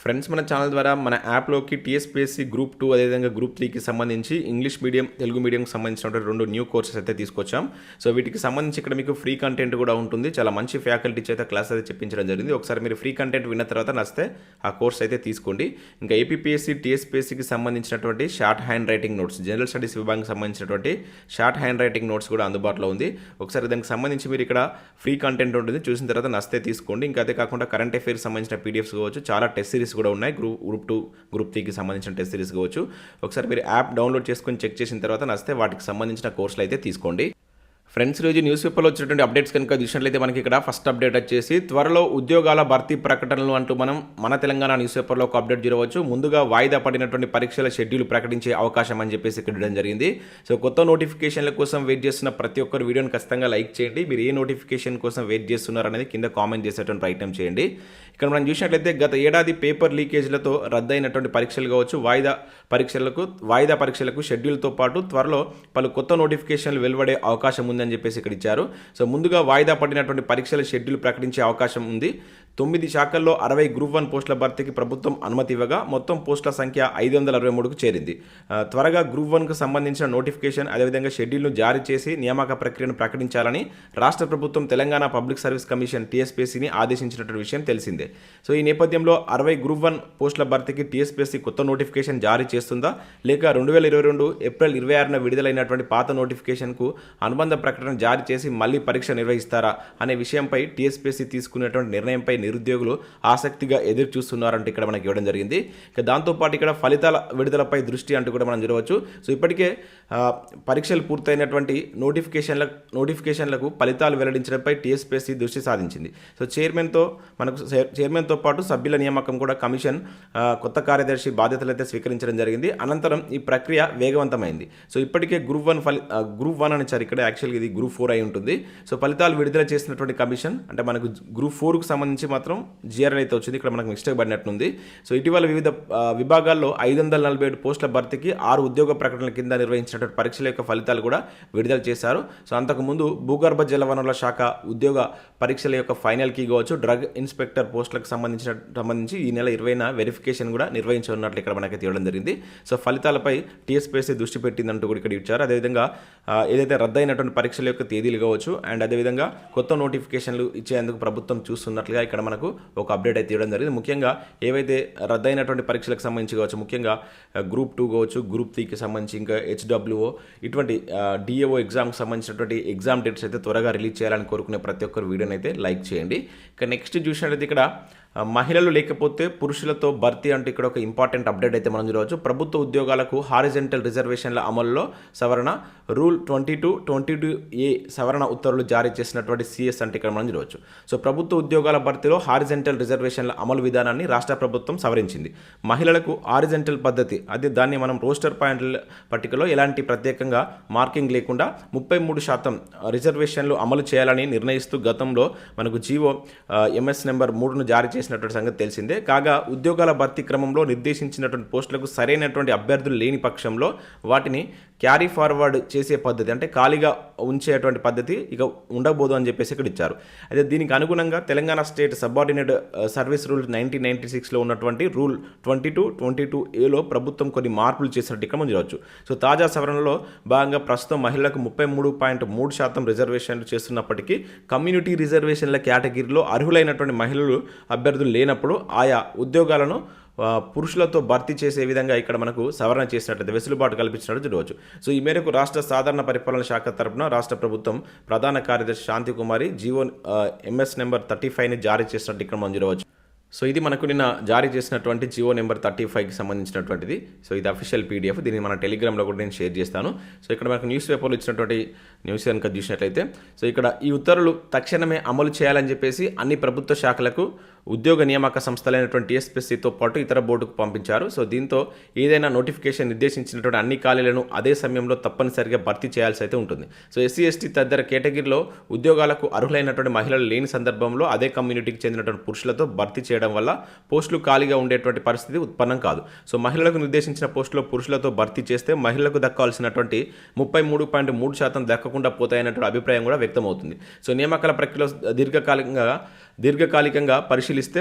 Friends మన channel ద్వారా మన యాప్లోకి టీఎస్పీఎస్సీ గ్రూప్ టూ అదేవిధంగా గ్రూప్ త్రీకి సంబంధించి ఇంగ్లీష్ మీడియం తెలుగు మీడియంకి సంబంధించినటువంటి రెండు న్యూ కోర్సెస్ అయితే తీసుకొచ్చాం. సో వీటికి సంబంధించి ఇక్కడ మీకు ఫ్రీ కంటెంట్ కూడా ఉంటుంది. చాలా మంచి ఫ్యాకల్టీ చేత క్లాస్ అయితే చెప్పించడం జరిగింది. ఒకసారి మీరు ఫ్రీ కంటెంట్ విన్న తర్వాత నచ్చితే ఆ కోర్స్ అయితే తీసుకోండి. ఇంకా ఏపీఎస్సీ టీఎస్పీఎస్సీకి సంబంధించినటువంటి shorthand writing notes general studies విభాగానికి సంబంధించినటువంటి షార్ట్ హ్యాండ్ రైటింగ్ నోట్స్ కూడా అందుబాటులో ఉంది. ఒకసారి దానికి సంబంధించి మీరు ఇక్కడ ఫ్రీ కంటెంట్ ఉంటుంది. చూసిన తర్వాత నచ్చితే తీసుకోండి. ఇంకా అదే కాకుండా కరెంట్ అఫైర్స్ సంబంధించిన పీడిఎఫ్స్ కావచ్చు. చాలా టెస్ట్ సిరీస్ కూడా ఉన్నాయి. గ్రూప్ గ్రూప్ టూ గ్రూప్ త్రీకి సంబంధించిన టెస్ట్ సిరీస్ కావచ్చు. ఒకసారి మీరు యాప్ డౌన్లోడ్ చేసుకొని చెక్ చేసిన తర్వాత నచ్చితే వాటికి సంబంధించిన కోర్సులు అయితే తీసుకోండి. ఫ్రెండ్స్ రోజు న్యూస్ పేపర్లో వచ్చినటువంటి అప్డేట్స్ కనుక చూసినట్లయితే మనకి ఇక్కడ ఫస్ట్ అప్డేట్ వచ్చేసి త్వరలో ఉద్యోగాల భర్తీ ప్రకటనలు అంటూ మనం మన తెలంగాణ న్యూస్ పేపర్లో ఒక అప్డేట్ చూడవచ్చు. ముందుగా వాయిదా పడినటువంటి పరీక్షల షెడ్యూల్ ప్రకటించే అవకాశం అని చెప్పేసి ఇక్కడ ఇవ్వడం జరిగింది. సో కొత్త నోటిఫికేషన్ల కోసం వెయిట్ చేస్తున్న ప్రతి ఒక్కరు వీడియోని ఖచ్చితంగా లైక్ చేయండి. మీరు ఏ నోటిఫికేషన్ కోసం వెయిట్ చేస్తున్నారు అనేది కింద కామెంట్ చేసేటువంటి ప్రయత్నం చేయండి. ఇక్కడ మనం చూసినట్లయితే గత ఏడాది పేపర్ లీకేజ్లతో రద్దయినటువంటి పరీక్షలు కావచ్చు వాయిదా పరీక్షలకు వాయిదా పరీక్షలకు షెడ్యూల్తో పాటు త్వరలో పలు కొత్త నోటిఫికేషన్లు వెలువడే అవకాశం ఉందని చెప్పేసి ఇక్కడ ఇచ్చారు. సో ముందుగా వాయిదా పడినటువంటి పరీక్షల షెడ్యూల్ ప్రకటించే అవకాశం ఉంది. తొమ్మిది శాఖల్లో అరవై గ్రూప్ వన్ పోస్టుల భర్తీకి ప్రభుత్వం అనుమతి ఇవ్వగా మొత్తం పోస్టుల సంఖ్య ఐదు వందల అరవై మూడుకు చేరింది. త్వరగా గ్రూప్ వన్కు సంబంధించిన నోటిఫికేషన్ అదేవిధంగా షెడ్యూల్ను జారీ చేసి నియామక ప్రక్రియను ప్రకటించాలని రాష్ట్ర ప్రభుత్వం తెలంగాణ పబ్లిక్ సర్వీస్ కమిషన్ టీఎస్పీసీని ఆదేశించినటువంటి విషయం తెలిసిందే. సో ఈ నేపథ్యంలో అరవై గ్రూప్ వన్ పోస్టుల భర్తీకి టీఎస్పీసీ కొత్త నోటిఫికేషన్ జారీ చేస్తుందా? లేక రెండు వేల ఇరవై రెండు ఏప్రిల్ ఇరవై ఆరున విడుదలైనటువంటి పాత నోటిఫికేషన్కు అనుబంధ ప్రకటన జారీ చేసి మళ్ళీ పరీక్ష నిర్వహిస్తారా? అనే విషయంపై టీఎస్పీసీ తీసుకునేటువంటి నిర్ణయంపై నిరుద్యోగులు ఆసక్తిగా ఎదురు చూస్తున్నారంటే ఇక్కడ మనకి ఇవ్వడం జరిగింది. ఇక దాంతోపాటు ఇక్కడ ఫలితాల విడుదలపై దృష్టి అంటూ కూడా మనం చూడవచ్చు. సో ఇప్పటికే పరీక్షలు పూర్తయినటువంటి నోటిఫికేషన్ల నోటిఫికేషన్లకు ఫలితాలు వెల్లడించడంపై టీఎస్పీఎస్సీ దృష్టి సాధించింది. సో చైర్మన్తో మనకు చైర్మన్తో పాటు సభ్యుల నియామకం కూడా కమిషన్ కొత్త కార్యదర్శి బాధ్యతలు అయితే స్వీకరించడం జరిగింది. అనంతరం ఈ ప్రక్రియ వేగవంతమైంది. సో ఇప్పటికే గ్రూప్ వన్ ఫలి గ్రూప్ వన్ అని సార్ ఇక్కడ యాక్చువల్గా ఇది గ్రూప్ ఫోర్ అయి ఉంటుంది. సో ఫలితాలు విడుదల చేసినటువంటి కమిషన్ అంటే మనకు గ్రూప్ ఫోర్కు సంబంధించి మాత్రం జిఆర్ఎల్ అయితే వచ్చింది. ఇక్కడ మనకు మిస్టేక్ పడినట్టుంది సో ఇటీవల వివిధ విభాగాల్లో ఐదు వందల నలభై ఏడు పోస్టుల భర్తీకి ఆరు ఉద్యోగ ప్రకటనల కింద నిర్వహించినటువంటి పరీక్షల యొక్క ఫలితాలు కూడా విడుదల చేశారు. సో అంతకుముందు భూగర్భ జల వనరుల శాఖ ఉద్యోగ పరీక్షల యొక్క ఫైనల్ కీ కావచ్చు డ్రగ్ ఇన్స్పెక్టర్ పోస్టులకు సంబంధించిన సంబంధించి ఈ నెల ఇరవైన వెరిఫికేషన్ కూడా నిర్వహించనున్నట్లు ఇక్కడ మనకి తీయడం జరిగింది. సో ఫలితాలపై టీఎస్పీఎస్సీ దృష్టి పెట్టిందంటూ కూడా ఇక్కడ ఇచ్చారు. అదేవిధంగా ఏదైతే రద్దయినటువంటి పరీక్షల యొక్క తేదీలు కావచ్చు అండ్ అదేవిధంగా కొత్త నోటిఫికేషన్లు ఇచ్చేందుకు ప్రభుత్వం చూస్తున్నట్లుగా ఇక్కడ ఇక్కడ మనకు ఒక అప్డేట్ అయితే ఇవ్వడం జరిగింది. ముఖ్యంగా ఏవైతే రద్దయినటువంటి పరీక్షలకు సంబంధించి కావచ్చు ముఖ్యంగా గ్రూప్ టూ కావచ్చు గ్రూప్ త్రీకి సంబంధించి ఇంకా హెచ్డబ్ల్యూఓ ఇటువంటి డిఏఓ ఎగ్జామ్కి సంబంధించినటువంటి ఎగ్జామ్ డేట్స్ అయితే త్వరగా రిలీజ్ చేయాలని కోరుకునే ప్రతి ఒక్కరు వీడియోని అయితే లైక్ చేయండి. ఇక నెక్స్ట్ చూసినట్లయితే ఇక్కడ మహిళలు లేకపోతే పురుషులతో భర్తీ అంటూ ఇక్కడ ఒక ఇంపార్టెంట్ అప్డేట్ అయితే మనం చూడవచ్చు. ప్రభుత్వ ఉద్యోగాలకు హారిజెంటల్ రిజర్వేషన్ల అమల్లో సవరణ rule twenty two twenty two A సవరణ ఉత్తర్వులు జారీ చేసినటువంటి సిఎస్ అంటే ఇక్కడ మనం చూడవచ్చు. సో ప్రభుత్వ ఉద్యోగాల భర్తీలో హారిజెంటల్ రిజర్వేషన్ల అమలు విధానాన్ని రాష్ట్ర ప్రభుత్వం సవరించింది. మహిళలకు హారిజెంటల్ పద్ధతి అదే దాన్ని మనం రోస్టర్ పాయింట్ల పట్టికలో ఎలాంటి ప్రత్యేకంగా మార్కింగ్ లేకుండా ముప్పై మూడు శాతం రిజర్వేషన్లు అమలు చేయాలని నిర్ణయిస్తూ గతంలో మనకు జీవో ఎంఎస్ నెంబర్ మూడును జారీ చేసి చేసినటువంటి సంగతి తెలిసిందే. కాగా ఉద్యోగాల భర్తీ క్రమంలో నిర్దేశించినటువంటి పోస్టులకు సరైనటువంటి అభ్యర్థులు లేని పక్షంలో వాటిని క్యారీ ఫార్వర్డ్ చేసే పద్ధతి అంటే ఖాళీగా ఉంచేటువంటి పద్ధతి ఇక ఉండబోదు అని చెప్పేసి ఇక్కడ ఇచ్చారు. అయితే దీనికి అనుగుణంగా Telangana state subordinate service rule nineteen ninety సిక్స్లో ఉన్నటువంటి rule twenty two twenty two ఏలో ప్రభుత్వం కొన్ని మార్పులు చేసినట్టు ఇక్కడ మనం చూడవచ్చు. సో తాజా సవరణలో భాగంగా ప్రస్తుతం మహిళలకు ముప్పై మూడు పాయింట్ మూడు శాతం రిజర్వేషన్లు చేస్తున్నప్పటికీ కమ్యూనిటీ రిజర్వేషన్ల కేటగిరీలో అర్హులైనటువంటి మహిళలు అభ్యర్థులు లేనప్పుడు ఆయా ఉద్యోగాలను పురుషులతో భర్తీ చేసే విధంగా ఇక్కడ మనకు సవరణ చేసినట్లయితే వెసులుబాటు కల్పించినట్టు చూడవచ్చు. సో ఈ మేరకు రాష్ట్ర సాధారణ పరిపాలన శాఖ తరపున రాష్ట్ర ప్రభుత్వం ప్రధాన కార్యదర్శి Shanti Kumari GO MS number thirty ఫైవ్ని జారీ చేసినట్టు ఇక్కడ మనం చూడవచ్చు. సో ఇది మనకు నిన్న జారీ చేసినటువంటి జియో నెంబర్ థర్టీ ఫైవ్కి సంబంధించినటువంటిది. సో ఇది అఫీషియల్ పీడిఎఫ్. దీన్ని మన టెలిగ్రామ్లో కూడా నేను షేర్ చేస్తాను. సో ఇక్కడ మనకు న్యూస్ పేపర్లో ఇచ్చినటువంటి న్యూస్ కనుక చూసినట్లయితే సో ఇక్కడ ఈ ఉత్తర్వులు తక్షణమే అమలు చేయాలని చెప్పేసి అన్ని ప్రభుత్వ శాఖలకు ఉద్యోగ నియామక సంస్థలైనటువంటి టీఎస్పీసీతో పాటు ఇతర బోర్డుకు పంపించారు. సో దీంతో ఏదైనా నోటిఫికేషన్ నిర్దేశించినటువంటి అన్ని ఖాళీలను అదే సమయంలో తప్పనిసరిగా భర్తీ చేయాల్సి అయితే ఉంటుంది. సో ఎస్సీ ఎస్టీ తదితర కేటగిరీలో ఉద్యోగాలకు అర్హులైనటువంటి మహిళలు లేని సందర్భంలో అదే కమ్యూనిటీకి చెందినటువంటి పురుషులతో భర్తీ చేయడం వల్ల పోస్టులు ఖాళీగా ఉండేటువంటి పరిస్థితి ఉత్పన్నం కాదు. సో మహిళలకు నిర్దేశించిన పోస్టులో పురుషులతో భర్తీ చేస్తే మహిళలకు దక్కాల్సినటువంటి ముప్పై మూడు పాయింట్ మూడు శాతం దక్కకుండా పోతాయన్నటువంటి అభిప్రాయం కూడా వ్యక్తమవుతుంది. సో నియామకాల ప్రక్రియలో దీర్ఘకాలికంగా దీర్ఘకాలికంగా పరిశీలిస్తే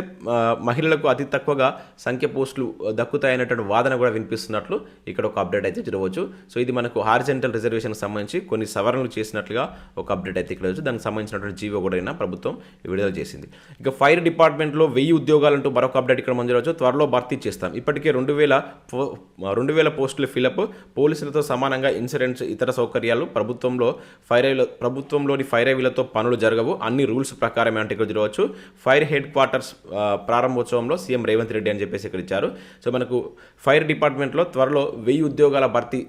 మహిళలకు అతి తక్కువగా సంఖ్య పోస్టులు దక్కుతాయనేటువంటి వాదన కూడా వినిపిస్తున్నట్లు ఇక్కడ ఒక అప్డేట్ అయితే చూడవచ్చు. సో ఇది మనకు హార్జెంటల్ రిజర్వేషన్కి సంబంధించి కొన్ని సవరణలు చేసినట్లుగా ఒక అప్డేట్ అయితే ఇక్కడ దానికి సంబంధించినటువంటి జీవో కూడా అయినా ప్రభుత్వం విడుదల చేసింది. ఇక ఫైర్ డిపార్ట్మెంట్లో వెయ్యి ఉద్యోగాలంటూ మరొక అప్డేట్ ఇక్కడ మనం చూడవచ్చు. త్వరలో భర్తీ చేస్తాం. ఇప్పటికే రెండు వేల రెండు వేల పోస్టుల ఫిలప్ పోలీసులతో సమానంగా ఇన్సూరెన్స్ ఇతర సౌకర్యాలు ప్రభుత్వంలో ఫైర్ ప్రభుత్వంలోని ఫైర్ ఐవీలతో పనులు జరగవు. అన్ని రూల్స్ ప్రకారమే అంటే ఇక్కడ చూడవచ్చు. ఫైర్ హెడ్ క్వార్టర్స్ ఆ, ప్రారంభోత్సవంలో సీఎం రేవంత్ రెడ్డి అని చెప్పేసి ఇక్కడ ఇచ్చారు. సో మనకు ఫైర్ డిపార్ట్మెంట్లో త్వరలో వెయ్యి ఉద్యోగాల భర్తీ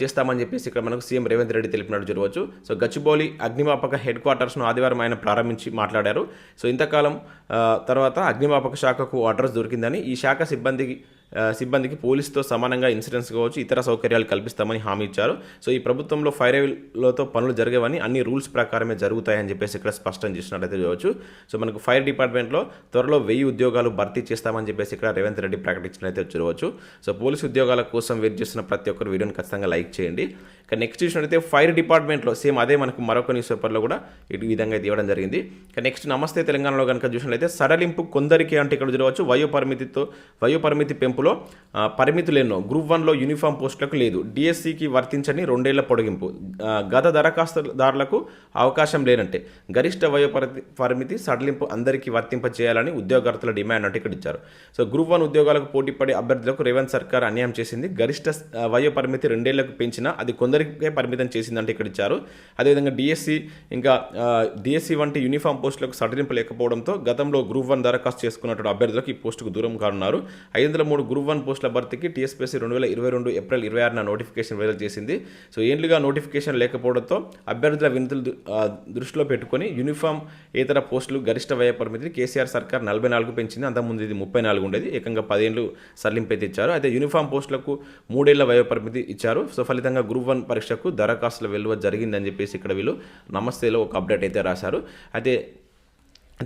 చేస్తామని చెప్పేసి ఇక్కడ మనకు సీఎం రేవంత్ రెడ్డి తెలిపినట్టు చూడవచ్చు. సో గచ్చిబౌలి అగ్నిమాపక హెడ్ క్వార్టర్స్ను ఆదివారం ఆయన ప్రారంభించి మాట్లాడారు. సో ఇంతకాలం ఆ, తర్వాత అగ్నిమాపక శాఖకు అడ్రస్ దొరికిందని ఈ శాఖ సిబ్బందికి సిబ్బందికి పోలీసుతో సమానంగా ఇన్సూరెన్స్ కావచ్చు ఇతర సౌకర్యాలు కల్పిస్తామని హామీ ఇచ్చారు. సో ఈ ప్రభుత్వంలో ఫైర్లతో పనులు జరగవని అన్ని రూల్స్ ప్రకారమే జరుగుతాయని చెప్పేసి ఇక్కడ స్పష్టం చేసినట్లయితే చూడవచ్చు సో మనకు ఫైర్ డిపార్ట్మెంట్లో త్వరలో వెయ్యి ఉద్యోగాలు భర్తీ చేస్తామని చెప్పేసి ఇక్కడ రేవంత్ రెడ్డి ప్రకటించినట్లయితే చూడవచ్చు. సో పోలీసు ఉద్యోగాల కోసం వెయిట్ చేస్తున్న ప్రతి ఒక్కరు వీడియోని ఖచ్చితంగా లైక్ చేయండి. ఇక నెక్స్ట్ చూసినట్లయితే ఫైర్ డిపార్ట్మెంట్లో సేమ్ అదే మనకు మరొక న్యూస్ పేపర్లో కూడా ఈ విధంగా అయితే ఇవ్వడం జరిగింది. ఇక నెక్స్ట్ నమస్తే తెలంగాణలో కనుక చూసినట్లయితే సడలింపు కొందరికి అంటే ఇక్కడ చూడవచ్చు. వయో పరిమితితో వయో పరిమితి ఆ, పరిమితులు గ్రూప్ వన్లో యూనిఫామ్ పోస్టులకు లేదు. డిఎస్సికి వర్తించని రెండేళ్ళ పొడిగింపు. గత దరఖాస్తుదారులకు అవకాశం లేనంటే గరిష్ట వయో పరిమితి పరిమితి సడలింపు అందరికీ వర్తింప చేయాలని ఉద్యోగార్థుల డిమాండ్ అంటే ఇక్కడ ఇచ్చారు సో గ్రూప్ వన్ ఉద్యోగాలకు పోటీ పడే అభ్యర్థులకు రేవంత్ సర్కార్ అన్యాయం చేసింది. గరిష్ట వయో పరిమితి రెండేళ్ళకు పెంచినా అది కొందరికే పరిమితం చేసిందంటే ఇక్కడ ఇచ్చారు. అదేవిధంగా డిఎస్సి ఇంకా డిఎస్సి వంటి యూనిఫామ్ పోస్టులకు సడలింపు లేకపోవడంతో గతంలో గ్రూప్ వన్ దరఖాస్తు చేసుకున్నటువంటి అభ్యర్థులకు ఈ పోస్టుకు దూరం కానున్నారు. ఐదు వందల మూడు గ్రూప్ వన్ పోస్టుల భర్తీకి టీఎస్పీఎస్సీ రెండు వేల ఇరవై రెండు ఏప్రిల్ ఇరవై ఆరున నోటిఫికేషన్ విడుదల చేసింది. సో ఏండ్లుగా నోటిఫికేషన్ లేకపోవడంతో అభ్యర్థుల వినతులు దృష్టిలో పెట్టుకొని యూనిఫామ్ ఇతర పోస్టులు గరిష్ట వ్యయ పరిమితిని కేసీఆర్ సర్కార్ నలభై నాలుగు పెంచింది. అంతకుముందు ఇది ముప్పై నాలుగు ఉండేది. ఏకంగా పదేళ్ళు సడలింపు అయితే ఇచ్చారు. అయితే యూనిఫామ్ పోస్టులకు మూడేళ్ళ వయో పరిమితి ఇచ్చారు. సో ఫలితంగా గ్రూప్ వన్ పరీక్షకు దరఖాస్తుల వెలువ జరిగిందని చెప్పేసి ఇక్కడ వీళ్ళు నమస్తేలో ఒక అప్డేట్ అయితే రాశారు. అయితే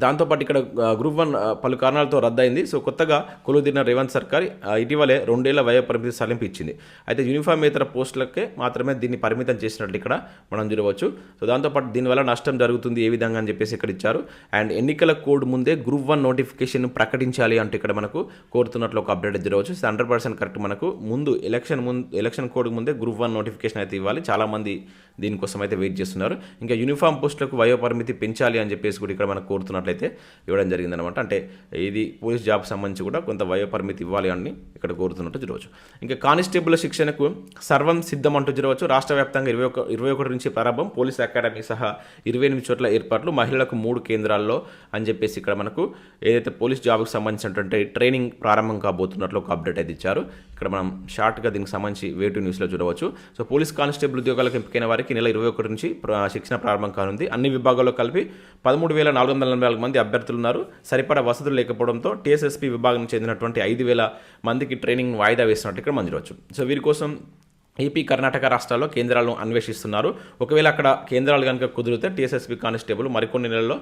దాంతోపాటు ఇక్కడ గ్రూప్ వన్ పలు కారణాలతో రద్దయింది. సో కొత్తగా కొలుదిన రేవంత్ సర్కార్ ఇటీవలే రెండేళ్ళ వయో పరిమితి సడలింపు ఇచ్చింది. అయితే యూనిఫామ్ ఇతర పోస్టులకే మాత్రమే దీన్ని పరిమితం చేసినట్లు ఇక్కడ మనం చూడవచ్చు. సో దాంతోపాటు దీనివల్ల నష్టం జరుగుతుంది ఏ విధంగా అని చెప్పేసి ఇక్కడ ఇచ్చారు. అండ్ ఎన్నికల కోడ్ ముందే గ్రూప్ వన్ నోటిఫికేషన్ ప్రకటించాలి అంటే ఇక్కడ మనకు కోరుతున్నట్లు ఒక అప్డేట్ చూడవచ్చు. హండ్రెడ్ పర్సెంట్ కరెక్ట్ మనకు ముందు ఎలక్షన్ ముందు ఎలక్షన్ కోడ్ ముందే గ్రూప్ వన్ నోటిఫికేషన్ అయితే ఇవ్వాలి. చాలామంది దీనికోసం అయితే వెయిట్ చేస్తున్నారు. ఇంకా యూనిఫామ్ పోస్టులకు వయో పరిమితి పెంచాలి అని చెప్పేసి కూడా ఇక్కడ మనకు కోరుతున్నట్లయితే ఇవ్వడం జరిగిందనమాట అంటే ఇది పోలీస్ జాబ్ సంబంధించి కూడా కొంత వయో పరిమితి ఇవ్వాలి అని ఇక్కడ కోరుతున్నట్టు చూడవచ్చు ఇంకా కానిస్టేబుల్ శిక్షణకు సర్వం సిద్ధం అంటూ చూడవచ్చు రాష్ట్ర వ్యాప్తంగా ఇరవై ఒక ఇరవై ఒకటి నుంచి ప్రారంభం పోలీస్ అకాడమీ సహా ఇరవై ఎనిమిది చోట్ల ఏర్పాట్లు మహిళలకు మూడు కేంద్రాల్లో అని చెప్పేసి ఇక్కడ మనకు ఏదైతే పోలీస్ జాబ్కి సంబంధించినటువంటి ట్రైనింగ్ ప్రారంభం కాబోతున్నట్లు ఒక అప్డేట్ అయితే ఇచ్చారు. ఇక్కడ మనం షార్ట్గా దీనికి సంబంధించి వేటు న్యూస్లో చూడవచ్చు. సో పోలీస్ కానిస్టేబుల్ ఉద్యోగాలకు ఎంపికైన వారికి నెల ఇరవై ఒకటి నుంచి ప్ర- శిక్షణ ప్రారంభం కానుంది. అన్ని విభాగాల్లో కలిపి పదమూడు వేల నాలుగు వందల నలభై నాలుగు మంది అభ్యర్థులు ఉన్నారు. సరిపడా వసతులు లేకపోవడంతో టీఎస్ఎస్పీ విభాగం చెందినటువంటి ఐదు వేల మందికి ట్రైనింగ్ వాయిదా వేసినట్టు ఇక్కడ మనం సో వీరి కోసం ఏపీ కర్ణాటక రాష్ట్రాల్లో కేంద్రాలను అన్వేషిస్తున్నారు. ఒకవేళ అక్కడ కేంద్రాలు కనుక కుదిరితే టీఎస్ఎస్పీ కానిస్టేబుల్ మరికొన్ని నెలల్లో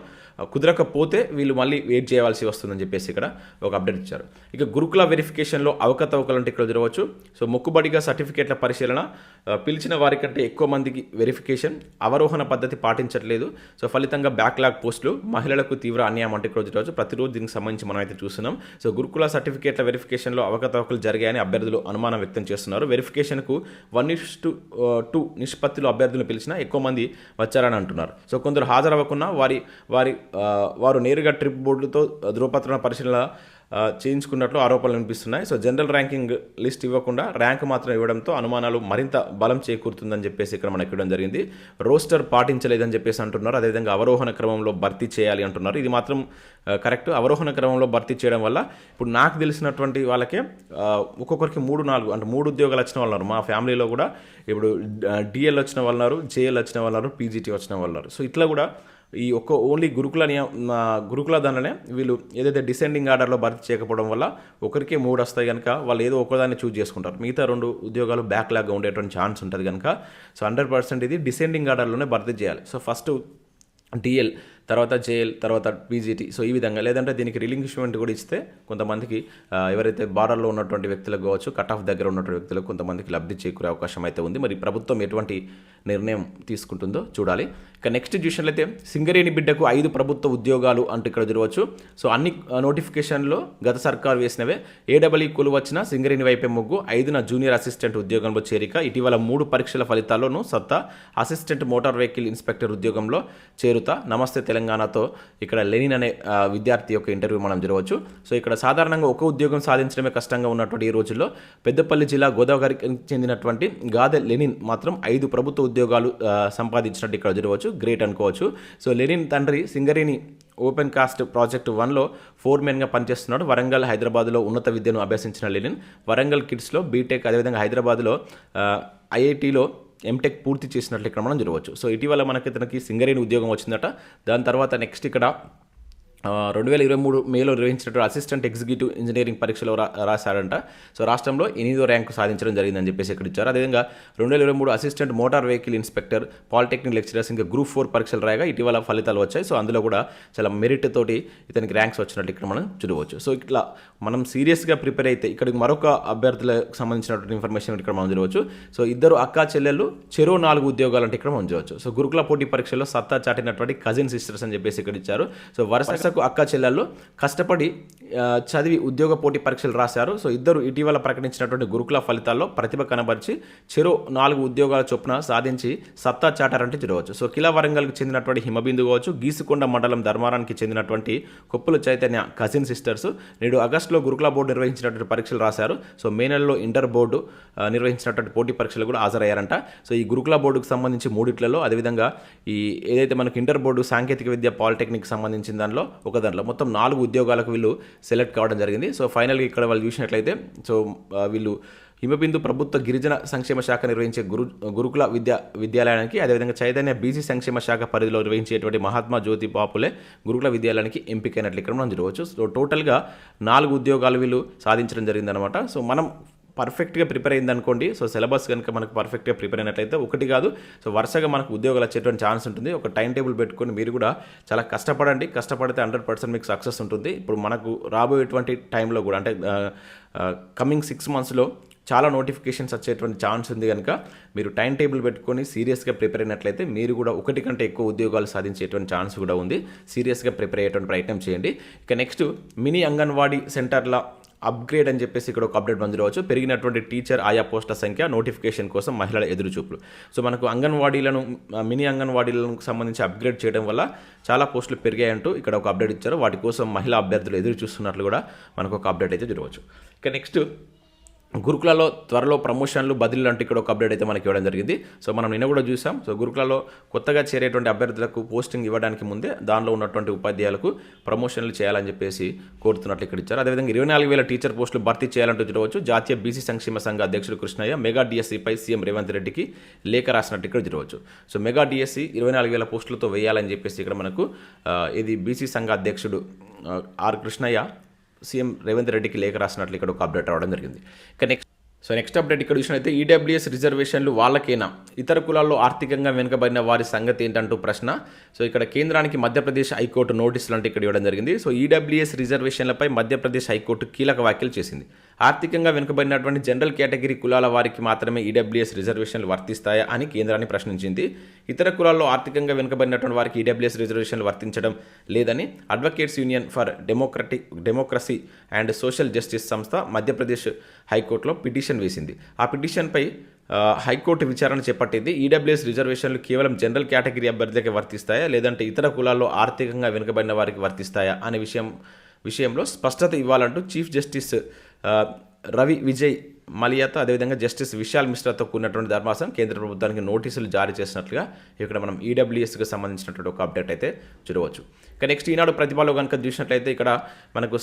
కుదరకపోతే వీళ్ళు మళ్ళీ వెయిట్ చేయాల్సి వస్తుందని చెప్పేసి ఇక్కడ ఒక అప్డేట్ ఇచ్చారు. ఇక గురుకుల వెరిఫికేషన్లో అవకతవకలు అంటే ఇక్కడ జరగవచ్చు సో మొక్కుబడిగా సర్టిఫికేట్ల పరిశీలన పిలిచిన వారికంటే ఎక్కువ మందికి వెరిఫికేషన్ అవరోహణ పద్ధతి పాటించట్లేదు. సో ఫలితంగా బ్యాక్లాగ్ పోస్టులు మహిళలకు తీవ్ర అన్యాయం అంటే ఇక్కడ జరగవచ్చు ప్రతిరోజు దీనికి సంబంధించి మనం అయితే చూస్తున్నాం. సో గురుకుల సర్టిఫికేట్ల వెరిఫికేషన్లో అవకతవకలు జరిగాయని అభ్యర్థులు అనుమానం వ్యక్తం చేస్తున్నారు. వెరిఫికేషన్కు వన్ ఇస్ టు టూ నిష్పత్తిలో అభ్యర్థులను పిలిచినా ఎక్కువ మంది వచ్చారని అంటున్నారు. సో కొందరు హాజరవ్వకున్నా వారి వారి వారు నేరుగా ట్రిప్ బోర్డులతో ధృవపత్రాల పరిశీలన చేయించుకున్నట్లు ఆరోపణలు వినిపిస్తున్నాయి. సో జనరల్ ర్యాంకింగ్ లిస్ట్ ఇవ్వకుండా ర్యాంక్ మాత్రం ఇవ్వడంతో అనుమానాలు మరింత బలం చేకూరుతుందని చెప్పేసి ఇక్కడ మనకి ఇవ్వడం జరిగింది. రోస్టర్ పాటించలేదని చెప్పేసి అంటున్నారు. అదేవిధంగా అవరోహణ క్రమంలో భర్తీ చేయాలి అంటున్నారు. ఇది మాత్రం కరెక్ట్. అవరోహణ క్రమంలో భర్తీ చేయడం వల్ల ఇప్పుడు నాకు తెలిసినటువంటి వాళ్ళకే ఒక్కొక్కరికి మూడు నాలుగు అంటే మూడు ఉద్యోగాలు వచ్చిన వాళ్ళు మా ఫ్యామిలీలో కూడా ఇప్పుడు డిఎల్ వచ్చిన వాళ్ళు జేఎల్ వచ్చిన వాళ్ళు పీజీటీ వచ్చిన వాళ్ళు సో ఇట్లా కూడా ఈ ఒక్క ఓన్లీ గురుకుల నియమ గురుకుల దానిలోనే వీళ్ళు ఏదైతే డిసెండింగ్ ఆర్డర్లో భర్తీ చేయకపోవడం వల్ల ఒకరికే మూడు వస్తాయి కనుక వాళ్ళు ఏదో ఒకదాన్ని చూజ్ చేసుకుంటారు. మిగతా రెండు ఉద్యోగాలు బ్యాక్లాగ్గా ఉండేటువంటి ఛాన్స్ ఉంటుంది కనుక సో హండ్రెడ్ పర్సెంట్ ఇది డిసెండింగ్ ఆర్డర్లోనే భర్తీ చేయాలి. సో ఫస్ట్ డిఎల్ తర్వాత జైల్ తర్వాత పీజీటీ సో ఈ విధంగా. లేదంటే దీనికి రిలింగ్విష్మెంట్ కూడా ఇస్తే కొంతమందికి ఎవరైతే బార్డర్లో ఉన్నటువంటి వ్యక్తులకు కావచ్చు కట్ ఆఫ్ దగ్గర ఉన్నటువంటి వ్యక్తులకు కొంతమందికి లబ్ధి చేకూరే అవకాశం అయితే ఉంది. మరి ప్రభుత్వం ఎటువంటి నిర్ణయం తీసుకుంటుందో చూడాలి. ఇక నెక్స్ట్ చూసినట్లయితే సింగరేణి బిడ్డకు ఐదు ప్రభుత్వ ఉద్యోగాలు అంటూ ఇక్కడ చూడవచ్చు. సో అన్ని నోటిఫికేషన్లో గత సర్కారు వేసినవే. ఏడబ్ల్యూ కులు వచ్చిన సింగరేణి వైపే ముగ్గు ఐదున జూనియర్ అసిస్టెంట్ ఉద్యోగంలో చేరిక ఇటీవల మూడు పరీక్షల ఫలితాల్లోనూ సత్తా అసిస్టెంట్ మోటార్ వెహికల్ ఇన్స్పెక్టర్ ఉద్యోగంలో చేరుతా. నమస్తే తెలంగాణ. తెలంగాణతో ఇక్కడ లెనిన్ అనే విద్యార్థి యొక్క ఇంటర్వ్యూ మనం జరగవచ్చు. సో ఇక్కడ సాధారణంగా ఒక ఉద్యోగం సాధించడమే కష్టంగా ఉన్నటువంటి ఈ రోజుల్లో పెద్దపల్లి జిల్లా గోదావరికి చెందినటువంటి గాదె లెనిన్ మాత్రం ఐదు ప్రభుత్వ ఉద్యోగాలు సంపాదించినట్టు ఇక్కడ జరగవచ్చు. గ్రేట్ అనుకోవచ్చు. సో లెనిన్ తండ్రి సింగరేణి ఓపెన్ కాస్ట్ ప్రాజెక్ట్ వన్లో ఫోర్ మెన్గా పనిచేస్తున్నాడు. వరంగల్ హైదరాబాద్లో ఉన్నత విద్యను అభ్యసించిన లెనిన్. వరంగల్ కిడ్స్లో బీటెక్ అదేవిధంగా హైదరాబాద్లో ఐఐటిలో ఎంటెక్ పూర్తి చేసినట్లు ఇక్కడ మనం చూడవచ్చు. సో ఇటీవల మనకి ఇతనికి సింగరేణి ఉద్యోగం వచ్చిందట. దాని తర్వాత నెక్స్ట్ ఇక్కడ రెండు వేల ఇరవై మూడు మేలో నిర్వహించినటువంటి అసిస్టెంట్ ఎగ్జిక్యూటివ్ ఇంజనీరింగ్ పరీక్షలో రా రాశారంట. సో రాష్ట్రంలో ఎనిమిదో ర్యాంకు సాధించడం జరిగిందని చెప్పేసి ఇక్కడ ఇచ్చారు. అదేవిధంగా రెండు వేల ఇరవై మూడు assistant motor vehicle inspector polytechnic lecturers ఇంకా గ్రూప్ ఫోర్ పరీక్షలు రాయగా ఇటీవల ఫలితాలు వచ్చాయి. సో అందులో కూడా చాలా మెరిట్ తోటి ఇతనికి ర్యాంక్స్ వచ్చినట్టు ఇక్కడ మనం చూడవచ్చు. సో ఇట్లా మనం సీరియస్గా ప్రిపేర్ అయితే ఇక్కడికి మరొక అభ్యర్థులకు సంబంధించినటువంటి ఇన్ఫర్మేషన్ ఇక్కడ మనం చూడవచ్చు. సో ఇద్దరు అక్కా చెల్లెళ్ళు చెరో నాలుగు ఉద్యోగాలు అంటే ఇక్కడ మనం చూడవచ్చు. సో గురుకుల పోటీ పరీక్షల్లో సత్తా చాటినటువంటి కజిన్ సిస్టర్స్ అని చెప్పేసి ఇక్కడ ఇచ్చారు. సో వరుసకు అక్క చెల్లెళ్ళు కష్టపడి చదివి ఉద్యోగ పోటీ పరీక్షలు రాశారు. సో ఇద్దరు ఇటీవల ప్రకటించినటువంటి గురుకుల ఫలితాల్లో ప్రతిభ కనబరిచి చెరో నాలుగు ఉద్యోగాల చొప్పున సాధించి సత్తా చాటారంటే చూడవచ్చు. సో కిలా వరంగల్కి చెందినటువంటి హిమబిందు కావచ్చు గీసుకొండ మండలం ధర్మారానికి చెందినటువంటి కొప్పుల చైతన్య కజిన్ సిస్టర్స్ నేడు ఆగస్టులో గురుకుల బోర్డు నిర్వహించినటువంటి పరీక్షలు రాశారు. సో మే నెలలో ఇంటర్ బోర్డు నిర్వహించినటువంటి పోటీ పరీక్షలు కూడా హాజరయ్యారంట. సో ఈ గురుకుల బోర్డుకు సంబంధించి మూడిట్లలో అదేవిధంగా ఈ ఏదైతే మనకు ఇంటర్ బోర్డు సాంకేతిక విద్య పాలిటెక్నిక్ సంబంధించిన దానిలో ఒక దాంట్లో. మొత్తం నాలుగు ఉద్యోగాలకు వీళ్ళు సెలెక్ట్ కావడం జరిగింది. సో ఫైనల్గా ఇక్కడ వాళ్ళు చూసినట్లయితే సో వీళ్ళు హిమబిందు ప్రభుత్వ గిరిజన సంక్షేమ శాఖ నిర్వహించే గురు గురుకుల విద్యా విద్యాలయానికి అదేవిధంగా చైతన్య బీసీ సంక్షేమ శాఖ పరిధిలో నిర్వహించేటువంటి మహాత్మా జ్యోతి బాపులే గురుకుల విద్యాలయానికి ఎంపికైనట్లు ఇక్కడ మనం చూడవచ్చు. సో టోటల్గా నాలుగు ఉద్యోగాలు వీళ్ళు సాధించడం జరిగిందనమాట సో మనం పర్ఫెక్ట్గా ప్రిపేర్ అయింది అనుకోండి సో సిలబస్ కనుక మనకు పర్ఫెక్ట్గా ప్రిపేర్ అయినట్లయితే ఒకటి కాదు. సో వరుసగా మనకు ఉద్యోగాలు వచ్చేటువంటి ఛాన్స్ ఉంటుంది. ఒక టైం టేబుల్ పెట్టుకొని మీరు కూడా చాలా కష్టపడండి. కష్టపడితే హండ్రెడ్ పర్సెంట్ మీకు సక్సెస్ ఉంటుంది. ఇప్పుడు మనకు రాబోయేటువంటి టైంలో కూడా అంటే కమింగ్ సిక్స్ మంత్స్లో చాలా నోటిఫికేషన్స్ వచ్చేటువంటి ఛాన్స్ ఉంది కనుక మీరు టైం టేబుల్ పెట్టుకొని సీరియస్గా ప్రిపేర్ అయినట్లయితే మీరు కూడా ఒకటి కంటే ఎక్కువ ఉద్యోగాలు సాధించేటువంటి ఛాన్స్ కూడా ఉంది. సీరియస్గా ప్రిపేర్ అయ్యేటువంటి ప్రయత్నం చేయండి. ఇక నెక్స్ట్ మినీ అంగన్వాడీ సెంటర్ల అప్గ్రేడ్ అని చెప్పేసి ఇక్కడ ఒక అప్డేట్ పొందవచ్చు పెరిగినటువంటి టీచర్ ఆయా పోస్టుల సంఖ్య నోటిఫికేషన్ కోసం మహిళల ఎదురుచూపులు. సో మనకు అంగన్వాడీలను మినీ అంగన్వాడీలకు సంబంధించి అప్గ్రేడ్ చేయడం వల్ల చాలా పోస్టులు పెరిగాయంటూ ఇక్కడ ఒక అప్డేట్ ఇచ్చారు. వాటి కోసం మహిళా అభ్యర్థులు ఎదురు చూస్తున్నట్లు కూడా మనకు ఒక అప్డేట్ అయితే చూడవచ్చు ఇక నెక్స్ట్ గురుకులలో త్వరలో ప్రమోషన్లు బదిలీలు అంటే ఇక్కడ ఒక అప్డేట్ అయితే మనకి ఇవ్వడం జరిగింది. సో మనం నిన్న కూడా చూసాం. సో గురుకులలో కొత్తగా చేరేటువంటి అభ్యర్థులకు పోస్టింగ్ ఇవ్వడానికి ముందే దానిలో ఉన్నటువంటి ఉపాధ్యాయులకు ప్రమోషన్లు చేయాలని చెప్పేసి కోరుతున్నట్లు ఇక్కడ ఇచ్చారు. అదేవిధంగా ఇరవై నాలుగు వేల టీచర్ పోస్టులు భర్తీ చేయాలంటూ చూడవచ్చు. జాతీయ బీసీ సంక్షేమ సంఘ అధ్యక్షుడు కృష్ణయ్య మెగా డిఎస్సిపై సీఎం రేవంత్ రెడ్డికి లేఖ రాసినట్టు ఇక్కడ చూడవచ్చు. సో మెగా డిఎస్సి ఇరవై నాలుగు వేల పోస్టులతో వేయాలని చెప్పేసి ఇక్కడ మనకు ఇది బీసీ సంఘ అధ్యక్షుడు ఆర్ కృష్ణయ్య సీఎం రేవంత్ రెడ్డికి లేఖ రాసినట్లు ఇక్కడ ఒక అప్డేట్ రావడం జరిగింది. ఇక నెక్స్ట్ సో నెక్స్ట్ అప్డేట్ ఇక్కడ చూసినైతే ఈడబ్ల్యూఎస్ రిజర్వేషన్లు వాళ్ళకేనా? ఇతర కులాల్లో ఆర్థికంగా వెనుకబడిన వారి సంగతి ఏంటంటూ ప్రశ్న. సో ఇక్కడ కేంద్రానికి మధ్యప్రదేశ్ హైకోర్టు నోటీసులు అంటే ఇక్కడ ఇవ్వడం జరిగింది. సో ఈడబ్ల్యూఎస్ రిజర్వేషన్లపై మధ్యప్రదేశ్ హైకోర్టు కీలక వ్యాఖ్యలు చేసింది. ఆర్థికంగా వెనుకబడినటువంటి జనరల్ కేటగిరీ కులాల వారికి మాత్రమే ఈడబ్ల్యూఎస్ రిజర్వేషన్లు వర్తిస్తాయా అని కేంద్రాన్ని ప్రశ్నించింది. ఇతర కులాల్లో ఆర్థికంగా వెనుకబడినటువంటి వారికి ఈడబ్ల్యూఎస్ రిజర్వేషన్లు వర్తించడం లేదని advocates union for democratic democracy and social justice సంస్థ మధ్యప్రదేశ్ హైకోర్టులో పిటిషన్ వేసింది. ఆ పిటిషన్పై హైకోర్టు విచారణ చేపట్టింది. ఈడబ్ల్యూఎస్ రిజర్వేషన్లు కేవలం జనరల్ కేటగిరీ అభ్యర్థులకే వర్తిస్తాయా లేదంటే ఇతర కులాల్లో ఆర్థికంగా వెనుకబడిన వారికి వర్తిస్తాయా అనే విషయం విషయంలో స్పష్టత ఇవ్వాలంటూ చీఫ్ జస్టిస్ ఆ, రవి విజయ్ మలియాతో అదేవిధంగా జస్టిస్ విశాల్ మిశ్రాతో కూడినటువంటి ధర్మాసనం కేంద్ర ప్రభుత్వానికి నోటీసులు జారీ చేసినట్లుగా ఇక్కడ మనం ఈడబ్ల్యూఎస్కి సంబంధించినటువంటి ఒక అప్డేట్ అయితే చూడవచ్చు. ఇక నెక్స్ట్ ఈనాడు ప్రతిభలో కనుక చూసినట్లయితే ఇక్కడ మనకు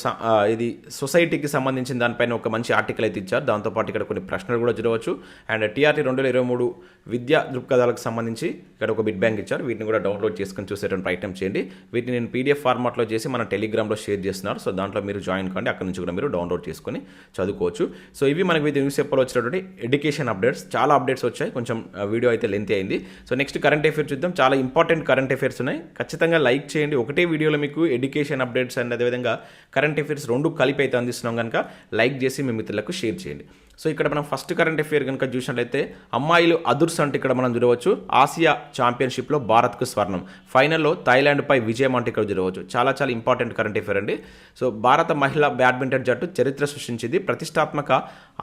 ఇది సొసైటీకి సంబంధించిన దానిపైన ఒక మంచి ఆర్టికల్ అయితే ఇచ్చారు. దాంతోపాటు ఇక్కడ కొన్ని ప్రశ్నలు కూడా చూడవచ్చు. అండ్ టీఆర్టీ రెండు వేల ఇరవై మూడు విద్యా దృక్పథాలకు సంబంధించి ఇక్కడ ఒక బిడ్ బ్యాంక్ ఇచ్చారు. వీటిని కూడా డౌన్లోడ్ చేసుకొని చూసేటువంటి ప్రయత్నం చేయండి. వీటిని నేను పీడిఎఫ్ ఫార్మాట్లో చేసి మన టెలిగ్రామ్లో షేర్ చేస్తున్నారు. సో దాంట్లో మీరు జాయిన్ కండి. అక్కడ నుంచి కూడా మీరు డౌన్లోడ్ చేసుకొని చదువుకోవచ్చు. సో ఇవి మనకి విత్ న్యూస్ పేపర్లో వచ్చినటువంటి ఎడ్యుకేషన్ అప్డేట్స్ చాలా అప్డేట్స్ వచ్చాయి. కొంచెం వీడియో అయితే లెంత్ అయింది. సో నెక్స్ట్ కరెంట్ అఫేర్స్ చూద్దాం. చాలా ఇంపార్టెంట్ కరెంట్ అఫేర్స్ ఉన్నాయి. ఖచ్చితంగా లైక్ చేయండి. ఒకటే వీడియోలో మీకు ఎడ్యుకేషన్ అప్డేట్స్ అండ్ అదేవిధంగా కరెంట్ అఫేర్స్ రెండు కలిపి అయితే అందిస్తున్నాం కనుక లైక్ చేసి మీ మిత్రులకు షేర్ చేయండి. సో ఇక్కడ మనం ఫస్ట్ కరెంట్ అఫేర్ కనుక చూసినట్లయితే అమ్మాయిలు అదుర్స్ అంటే ఇక్కడ మనం చూడవచ్చు. ఆసియా ఛాంపియన్షిప్లో భారత్కు స్వర్ణం. ఫైనల్లో థాయిలాండ్పై విజయం అంటే ఇక్కడ చూడవచ్చు. చాలా చాలా ఇంపార్టెంట్ కరెంట్ అఫేర్ అండి. సో భారత మహిళా బ్యాడ్మింటన్ జట్టు చరిత్ర సృష్టించింది. ప్రతిష్టాత్మక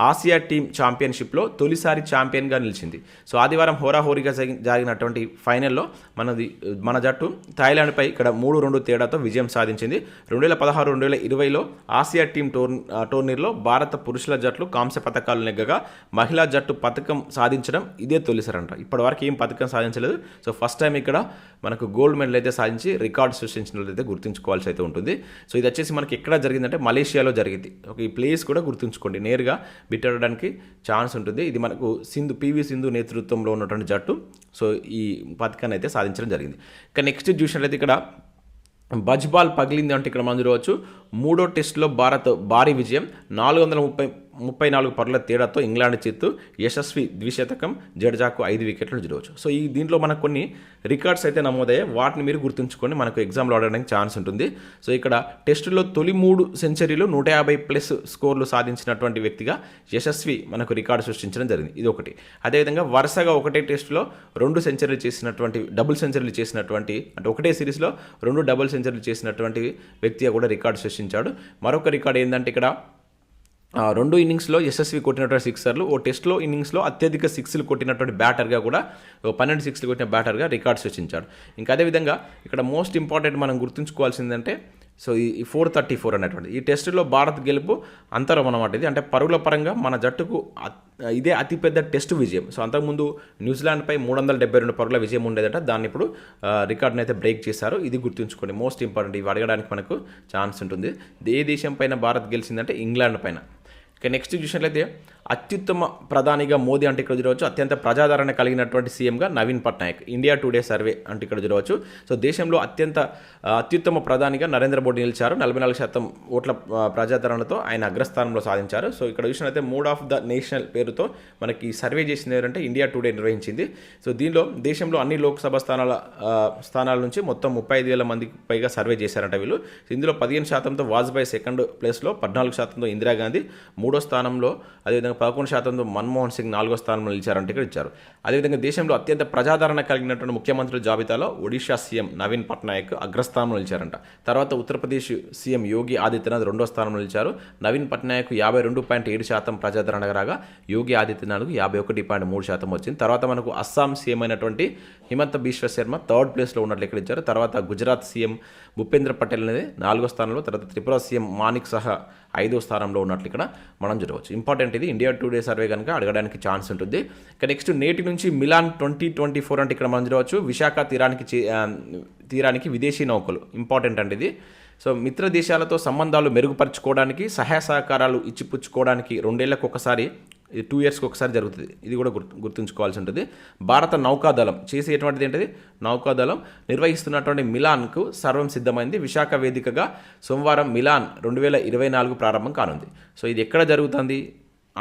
ఆసియా ఆసియా టీమ్ ఛాంపియన్షిప్లో తొలిసారి ఛాంపియన్గా నిలిచింది. సో ఆదివారం హోరాహోరీగా జరిగి- జరిగినటువంటి ఫైనల్లో మనది మన జట్టు థాయిలాండ్పై ఇక్కడ మూడు రెండు తేడాతో విజయం సాధించింది. రెండు వేల పదహారు రెండు వేల ఇరవైలో ఆసియా టీం టోర్ టోర్నీలో భారత పురుషుల జట్లు కాంస్య పథకాలు నెగ్గగా మహిళా జట్టు పథకం సాధించడం ఇదే తొలిసారంట. ఇప్పటివరకు ఏం పథకం సాధించలేదు. సో ఫస్ట్ టైం ఇక్కడ మనకు గోల్డ్ మెడల్ అయితే సాధించి రికార్డ్ సృష్టించినట్లయితే గుర్తుంచుకోవాల్సి అయితే ఉంటుంది. సో ఇది వచ్చేసి మనకి ఎక్కడ జరిగిందంటే మలేషియాలో జరిగింది. ఒక ఈ ప్లేస్ కూడా గుర్తుంచుకోండి. నేరుగా బిట్ బిట్టడానికి ఛాన్స్ ఉంటుంది. ఇది మనకు సింధు పివి సింధు నేతృత్వంలో ఉన్నటువంటి జట్టు. సో ఈ పథకాన్ని అయితే సాధించడం జరిగింది. ఇక నెక్స్ట్ చూసినట్లయితే ఇక్కడ బజ్ బాల్ పగిలింది అంటే ఇక్కడ మనం చూడవచ్చు. మూడో టెస్ట్లో భారత్ భారీ విజయం. నాలుగు వందల ముప్పై ముప్పై నాలుగు పరుల తేడాతో ఇంగ్లాండ్ చేత్తు యశస్వి ద్విశతకం జడజాకు ఐదు వికెట్లు జరగవచ్చు సో ఈ దీంట్లో మనకు కొన్ని రికార్డ్స్ అయితే నమోదయ్యాయి. వాటిని మీరు గుర్తుంచుకొని మనకు ఎగ్జామ్లో ఆడడానికి ఛాన్స్ ఉంటుంది. సో ఇక్కడ టెస్టులో తొలి మూడు సెంచరీలు నూట యాభై ప్లస్ స్కోర్లు సాధించినటువంటి వ్యక్తిగా యశస్వి మనకు రికార్డు సృష్టించడం జరిగింది. ఇది ఒకటి. అదేవిధంగా వరుసగా ఒకటే టెస్టులో రెండు సెంచరీలు చేసినటువంటి డబుల్ సెంచరీలు చేసినటువంటి అంటే ఒకటే సిరీస్లో రెండు డబుల్ సెంచరీలు చేసినటువంటి వ్యక్తిగా కూడా రికార్డు సృష్టించాడు. మరొక రికార్డు ఏంటంటే ఇక్కడ రెండు ఇన్నింగ్స్లో యశస్వి కొట్టినటువంటి సిక్సర్లు ఓ టెస్ట్లో ఇన్నింగ్స్లో అత్యధిక సిక్స్లు కొట్టినటువంటి బ్యాటర్గా కూడా పన్నెండు సిక్స్లు కొట్టిన బ్యాటర్గా రికార్డ్ సృష్టించాడు ఇంకా అదేవిధంగా ఇక్కడ మోస్ట్ ఇంపార్టెంట్ మనం గుర్తుంచుకోవాల్సిందంటే సో ఈ ఫోర్ థర్టీ ఫోర్ అనేటువంటి ఈ టెస్టులో భారత్ గెలుపు అంతరం అనమాట ఇది. అంటే పరుగుల పరంగా మన జట్టుకు ఇదే అతిపెద్ద టెస్ట్ విజయం. సో అంతకుముందు న్యూజిలాండ్పై మూడు వందల డెబ్బై రెండు పరుగుల విజయం ఉండేదట. దాన్ని ఇప్పుడు రికార్డుని అయితే బ్రేక్ చేశారు. ఇది గుర్తుంచుకోండి. Most important. ఇవి అడగడానికి మనకు ఛాన్స్ ఉంటుంది. ఏ దేశం పైన భారత్ గెలిచిందంటే ఇంగ్లాండ్ పైన. ఇక నెక్స్ట్ చూసినట్లయితే అత్యుత్తమ ప్రధానిగా మోదీ అంటే ఇక్కడ చూడవచ్చు. అత్యంత ప్రజాదరణ కలిగినటువంటి సీఎంగా Naveen Patnaik. India Today survey అంటే ఇక్కడ చూడవచ్చు. సో దేశంలో అత్యంత అత్యుత్తమ ప్రధానిగా నరేంద్ర మోడీ నిలిచారు. నలభై నాలుగు శాతం ఓట్ల ప్రజాదరణతో ఆయన అగ్రస్థానంలో సాధించారు. సో ఇక్కడ చూసినట్లయితే మూడ్ ఆఫ్ ద నేషనల్ పేరుతో మనకి సర్వే చేసింది ఏంటంటే ఇండియా టుడే నిర్వహించింది. సో దీనిలో దేశంలో అన్ని లోక్సభ స్థానాల స్థానాల నుంచి మొత్తం ముప్పై ఐదు వేల మందికి పైగా సర్వే చేశారంట వీళ్ళు. ఇందులో పదిహేను శాతంతో వాజ్పేయి సెకండ్ ప్లేస్లో పద్నాలుగు శాతంతో ఇందిరాగాంధీ. మూడో స్థానంలో అదేవిధంగా పదకొండు శాతంతో మన్మోహన్ సింగ్ నాలుగో స్థానంలో నిలిచారంటే ఇక్కడ ఇచ్చారు. అదేవిధంగా దేశంలో అత్యంత ప్రజాదరణ కలిగినటువంటి ముఖ్యమంత్రుల జాబితాలో ఒడిషా సీఎం నవీన్ పట్నాయక్ అగ్రస్థానంలో నిలిచారంట. తర్వాత ఉత్తరప్రదేశ్ సీఎం యోగి ఆదిత్యనాథ్ రెండో స్థానంలో నిలిచారు. నవీన్ పట్నాయక్ యాభై రెండు పాయింట్ ఏడు శాతం ప్రజాదరణ రాగా యోగి ఆదిత్యనాథ్కు యాభై ఒకటి పాయింట్ మూడు శాతం వచ్చింది. తర్వాత మనకు అస్సాం సీఎం అయినటువంటి హిమంత బిశ్వ శర్మ థర్డ్ ప్లేస్లో ఉన్నట్లు ఇక్కడ ఇచ్చారు. తర్వాత గుజరాత్ సీఎం భూపేంద్ర పటేల్ అనేది నాలుగో స్థానంలో తర్వాత త్రిపుర సీఎం మానిక్ సహా ఐదో స్థానంలో ఉన్నట్లు ఇక్కడ మనం చూడవచ్చు. ఇంపార్టెంట్ ఇది ఇండియా టుడే సర్వే కనుక అడగడానికి ఛాన్స్ ఉంటుంది. ఇక నెక్స్ట్ నేటి నుంచి మిలాన్ ట్వంటీ ట్వంటీ ఫోర్ అంటే ఇక్కడ మనం చూడవచ్చు. విశాఖ తీరానికి తీరానికి విదేశీ నౌకలు ఇంపార్టెంట్ అంటే ఇది. సో మిత్ర దేశాలతో సంబంధాలు మెరుగుపరచుకోవడానికి సహాయ సహకారాలు ఇచ్చిపుచ్చుకోవడానికి రెండేళ్ళకు ఒకసారి ఇది టూ ఇయర్స్కి ఒకసారి జరుగుతుంది. ఇది కూడా గుర్తు గుర్తుంచుకోవాల్సి ఉంటుంది. భారత నౌకాదళం చేసేటువంటిది ఏంటిది? నౌకాదళం నిర్వహిస్తున్నటువంటి మిలాన్కు సర్వం సిద్ధమైంది. విశాఖ వేదికగా సోమవారం మిలాన్ రెండు వేల ఇరవై నాలుగు ప్రారంభం కానుంది. సో ఇది ఎక్కడ జరుగుతుంది?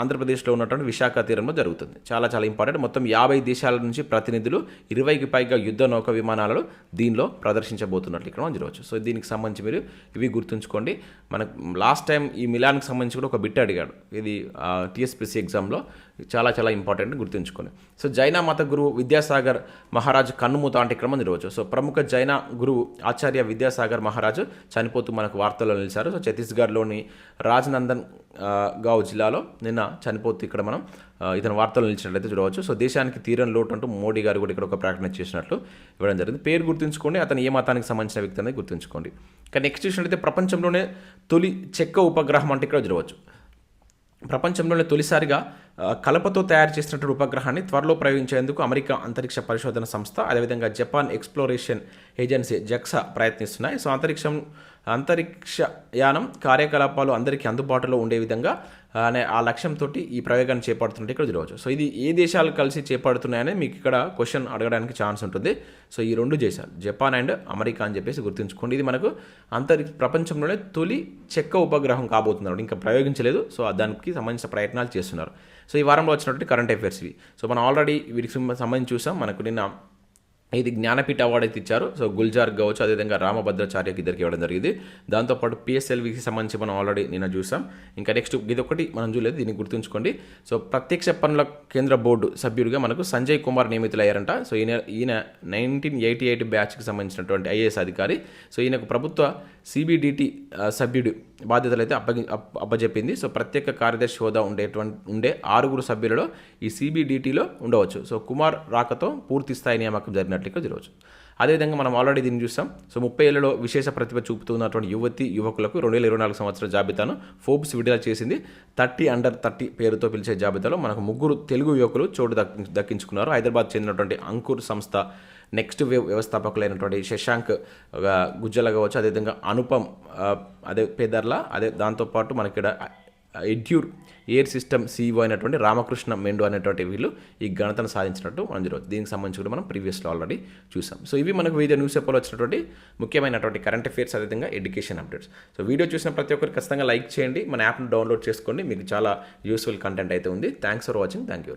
ఆంధ్రప్రదేశ్లో ఉన్నటువంటి విశాఖ తీరంలో జరుగుతుంది. చాలా చాలా ఇంపార్టెంట్. మొత్తం యాభై దేశాల నుంచి ప్రతినిధులు ఇరవైకి పైగా యుద్ధ నౌక విమానాలను దీనిలో ప్రదర్శించబోతున్నట్లు ఇక్కడ మనం చూడవచ్చు. సో దీనికి సంబంధించి మీరు ఇవి గుర్తుంచుకోండి. మనకు లాస్ట్ టైం ఈ మిలాన్కి సంబంధించి కూడా ఒక బిట్ అడిగాడు. ఇది టీఎస్పీసీ ఎగ్జామ్లో చాలా చాలా ఇంపార్టెంట్ గుర్తుంచుకోండి. సో జైన మత గురువు విద్యాసాగర్ మహారాజు కన్నుమూత అంటే ఇక్కడ మనం చూడవచ్చు. సో ప్రముఖ జైన గురువు ఆచార్య విద్యాసాగర్ మహారాజు చనిపోతూ మనకు వార్తల్లో నిలిచారు. సో ఛత్తీస్గఢ్లోని రాజ్నందన్ గావ్ జిల్లాలో నిన్న చనిపోతూ ఇక్కడ మనం ఇతను ఇతని వార్తలు నిలిచినట్లయితే చూడవచ్చు. సో దేశానికి తీరని లోటు అంటూ మోడీ గారు కూడా ఇక్కడ ఒక ప్రకటన చేసినట్లు ఇవ్వడం జరిగింది. పేరు గుర్తుంచుకోండి అతను ఏ మతానికి సంబంధించిన వ్యక్తి అనేది గుర్తుంచుకోండి. కానీ నెక్స్ట్ చూసినట్లయితే ప్రపంచంలోనే తొలి చెక్క ఉపగ్రహం అంటే ఇక్కడ చూడవచ్చు. ప్రపంచంలోనే తొలిసారిగా కలపతో తయారు చేసినటువంటి ఉపగ్రహాన్ని త్వరలో ప్రయోగించేందుకు అమెరికా అంతరిక్ష పరిశోధన సంస్థ అదేవిధంగా జపాన్ ఎక్స్ప్లోరేషన్ ఏజెన్సీ జక్సా ప్రయత్నిస్తున్నాయి. సో అంతరిక్షం అంతరిక్ష యానం కార్యకలాపాలు అందరికీ అందుబాటులో ఉండే విధంగా ఆ, అనే ఆ లక్ష్యంతో ఈ ప్రయోగాన్ని చేపడుతుంటే ఇక్కడ చూడవచ్చు సో ఇది ఏ దేశాలు కలిసి చేపడుతున్నాయని మీకు ఇక్కడ క్వశ్చన్ అడగడానికి ఛాన్స్ ఉంటుంది. సో ఈ రెండు దేశాలు జపాన్ అండ్ అమెరికా అని చెప్పేసి గుర్తుంచుకోండి. ఇది మనకు అంతరిక్ష ప్రపంచంలోనే తొలి చెక్క ఉపగ్రహం కాబోతున్నారు. ఇంకా ప్రయోగించలేదు. సో దానికి సంబంధించిన ప్రయత్నాలు చేస్తున్నారు. సో ఈ వారంలో వచ్చినటువంటి కరెంట్ అఫైర్స్ ఇవి. సో మనం ఆల్రెడీ వీటికి సంబంధించి చూసాం. మనకు నిన్న ఇది జ్ఞానపీఠ అవార్డు అయితే ఇచ్చారు. సో గుల్జార్ కావచ్చు అదేవిధంగా రామభద్రాచార్యకి ఇద్దరికి ఇవ్వడం జరిగింది. దాంతోపాటు పిఎస్ఎల్వికి సంబంధించి మనం ఆల్రెడీ నిన్న చూసాం. ఇంకా నెక్స్ట్ ఇది ఒకటి మనం చూడలేదు దీన్ని గుర్తుంచుకోండి. సో ప్రత్యక్ష పనుల కేంద్ర బోర్డు సభ్యుడిగా మనకు సంజయ్ కుమార్ నియమితులయ్యారంట. సో ఈయన ఈయన నైన్టీన్ ఎయిటీ ఎయిట్ బ్యాచ్కి సంబంధించినటువంటి ఐఏఎస్ అధికారి. సో ఈయనకు ప్రభుత్వ సిబిడిటి సభ్యుడు బాధ్యతలు అయితే అప్పగి అప్పజెప్పింది. సో ప్రత్యేక కార్యదర్శి హోదా ఉండేటువంటి ఉండే ఆరుగురు సభ్యులలో ఈ సిబిడిటీలో ఉండవచ్చు. సో కుమార్ రాకతో పూర్తి స్థాయి నియామకం జరిగినట్లు ఇక్కడ జరగవచ్చు అదేవిధంగా మనం ఆల్రెడీ దీన్ని చూస్తాం సో ముప్పై ఏళ్ళలో విశేష ప్రతిభ చూపుతున్నటువంటి యువతి యువకులకు రెండు వేల ఇరవై నాలుగు సంవత్సరాల జాబితాను ఫోర్బ్స్ విడుదల చేసింది. థర్టీ అండర్ థర్టీ పేరుతో పిలిచే జాబితాలో మనకు ముగ్గురు తెలుగు యువకులు చోటు దక్కి దక్కించుకున్నారు. హైదరాబాద్ చెందినటువంటి అంకుర్ సంస్థ నెక్స్ట్ వ్యవస్థాపకులైనటువంటి శశాంక్ గుజ్జల కావచ్చు అదేవిధంగా అనుపమ్ అదే పేదర్ల అదే దాంతోపాటు మనకి ఇక్కడ ఎడ్యూర్ ఎయిర్ సిస్టమ్ సీఈఓ అయినటువంటి రామకృష్ణ మెండు అనేటువంటి వీళ్ళు ఈ ఘనతను సాధించినట్టు మనం జరుగుతుంది దీనికి సంబంధించి కూడా మనం ప్రీవియస్లో ఆల్రెడీ చూసాం. సో ఇవి మనకు వివిధ న్యూస్ పేపర్లో వచ్చినటువంటి ముఖ్యమైనటువంటి కరెంట్ అఫైర్స్ అదేవిధంగా ఎడ్యుకేషన్ అప్డేట్స్. సో వీడియో చూసిన ప్రతి ఒక్కరు ఖచ్చితంగా లైక్ చేయండి. మన యాప్ను డౌన్లోడ్ చేసుకోండి. మీకు చాలా యూస్ఫుల్ కంటెంట్ అయితే ఉంది. Thanks for watching. Thank you